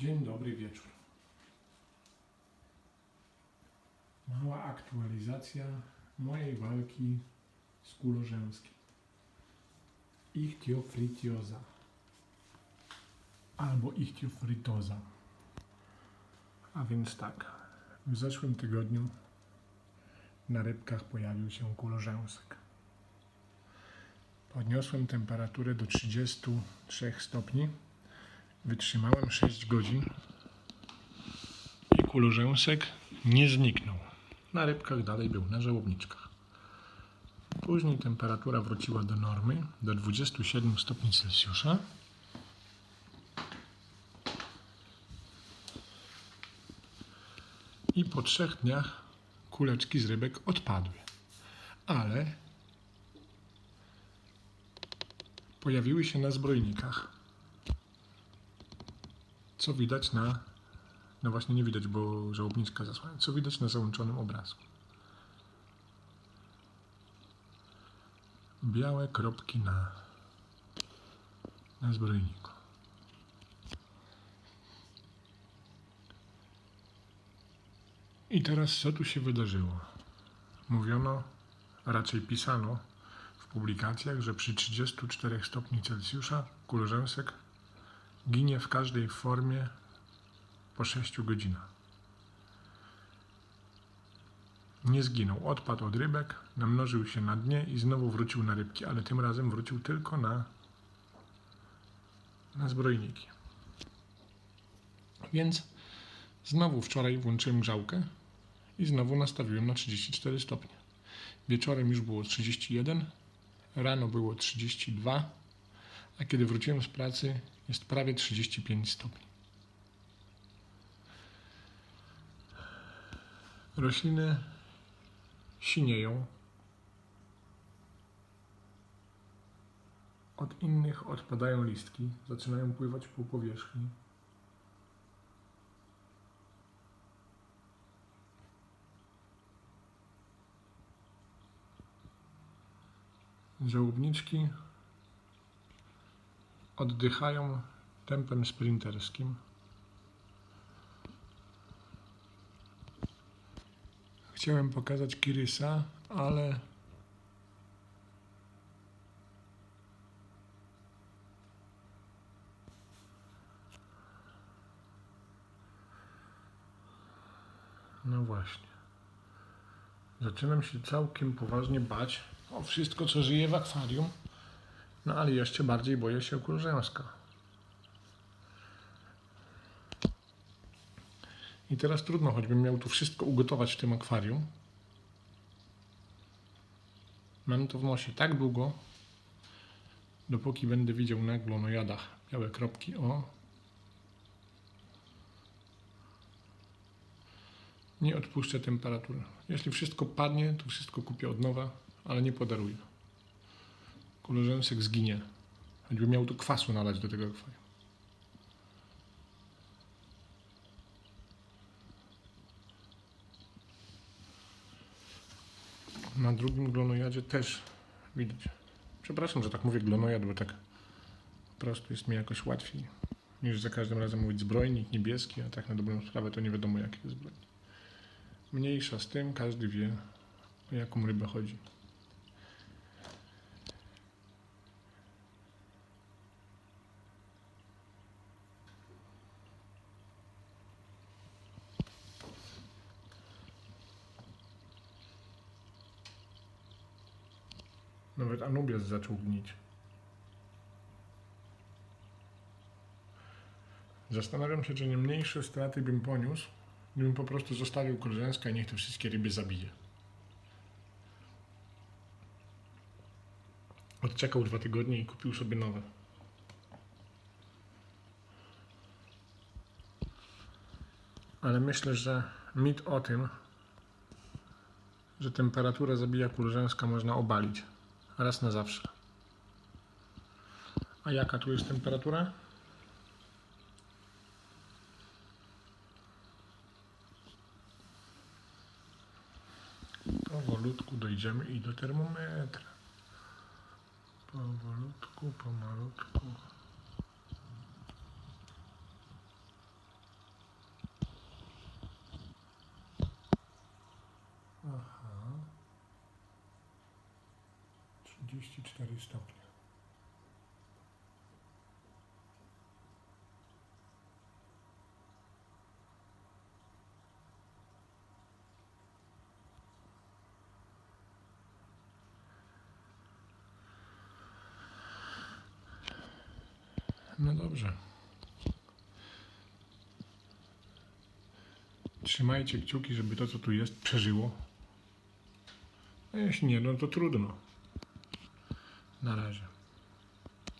Dzień dobry wieczór. Mała aktualizacja mojej walki z kulorzęskim. Ichthyofrytioza. Albo ichthyofrytoza. A więc tak, w zeszłym tygodniu na rybkach pojawił się kulorzęsek. Podniosłem temperaturę do 33 stopni. Wytrzymałem 6 godzin i kulorzęsek nie zniknął. Na rybkach dalej był, na żałobniczkach. Później temperatura wróciła do normy, do 27 stopni Celsjusza. I po trzech dniach kuleczki z rybek odpadły. Ale pojawiły się na zbrojnikach co widać na. No właśnie nie widać, bo żałobniczka zasłania. Co widać na załączonym obrazku? Białe kropki na, na zbrojniku. I teraz co tu się wydarzyło? Mówiono, a raczej pisano w publikacjach, że przy 34 stopni Celsjusza kulorzęsek ginie w każdej formie po 6 godzinach. Nie zginął. Odpadł od rybek, namnożył się na dnie i znowu wrócił na rybki, ale tym razem wrócił tylko na, na zbrojniki. Więc znowu wczoraj włączyłem grzałkę i znowu nastawiłem na 34 stopnie. Wieczorem już było 31, rano było 32, a kiedy wróciłem z pracy jest prawie 35 stopni. Rośliny sinieją. Od innych odpadają listki, zaczynają pływać po powierzchni. Żałobniczki oddychają tempem sprinterskim. Chciałem pokazać Kirysa, ale No właśnie. Zaczynam się całkiem poważnie bać o wszystko, co żyje w akwarium. No ale jeszcze bardziej boję się kurzęska. I teraz trudno, choćbym miał tu wszystko ugotować w tym akwarium. Mam to w nosie tak długo, dopóki będę widział na glonojadach białe kropki. O. Nie odpuszczę temperatury. Jeśli wszystko padnie, to wszystko kupię od nowa, ale nie podaruję. Koleżęsek zginie. Choćby miał tu kwasu nalać do tego akwarium. Na drugim glonojadzie też widać. Przepraszam, że tak mówię glonojad, bo tak po prostu jest mi jakoś łatwiej niż za każdym razem mówić zbrojnik niebieski, a tak na dobrą sprawę to nie wiadomo jaki jest zbrojnik. Mniejsza z tym, każdy wie o jaką rybę chodzi. Nawet Anubias zaczął gnić. Zastanawiam się, czy nie mniejsze straty bym poniósł, gdybym po prostu zostawił koleżeńska i niech te wszystkie ryby zabije. Odczekał dwa tygodnie i kupił sobie nowe. Ale myślę, że mit o tym, że temperatura zabija koleżeńska można obalić raz na zawsze. A jaka tu jest temperatura? Powolutku dojdziemy i do termometra. Powolutku, pomalutku. 34 stopnie. No dobrze. Trzymajcie kciuki, żeby to, co tu jest, przeżyło. A jeśli nie, no to trudno. Na razie.